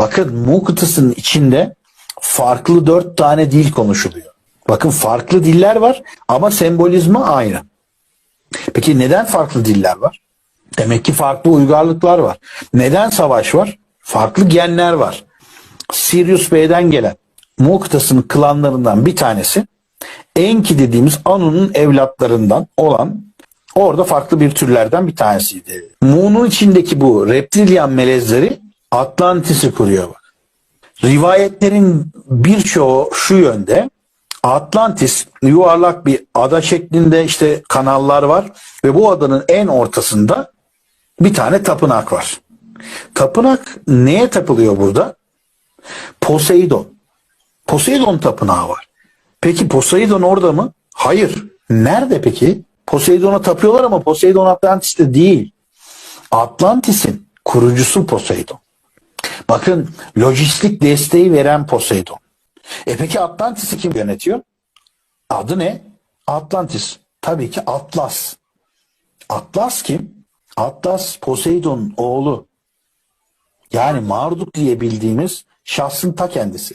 Bakın Mu kıtasının içinde farklı dört tane dil konuşuluyor. Bakın farklı diller var ama sembolizmi aynı. Peki neden farklı diller var? Demek ki farklı uygarlıklar var. Neden savaş var? Farklı genler var. Sirius Bey'den gelen Mu kıtasının klanlarından bir tanesi Enki dediğimiz Anu'nun evlatlarından olan orada farklı bir türlerden bir tanesiydi. Mu'nun içindeki bu reptilyan melezleri Atlantis'i kuruyor bak. Rivayetlerin birçoğu şu yönde. Atlantis yuvarlak bir ada şeklinde işte kanallar var ve bu adanın en ortasında bir tane tapınak var. Tapınak neye tapılıyor burada? Poseidon. Poseidon tapınağı var. Peki Poseidon orada mı? Hayır. Nerede peki? Poseidon'a tapıyorlar ama Poseidon Atlantis'te değil. Atlantis'in kurucusu Poseidon. Bakın lojistik desteği veren Poseidon. E peki Atlantis'i kim yönetiyor? Adı ne? Atlantis. Tabii ki Atlas. Atlas kim? Atlas Poseidon'un oğlu. Yani Marduk diye bildiğimiz şahsın ta kendisi.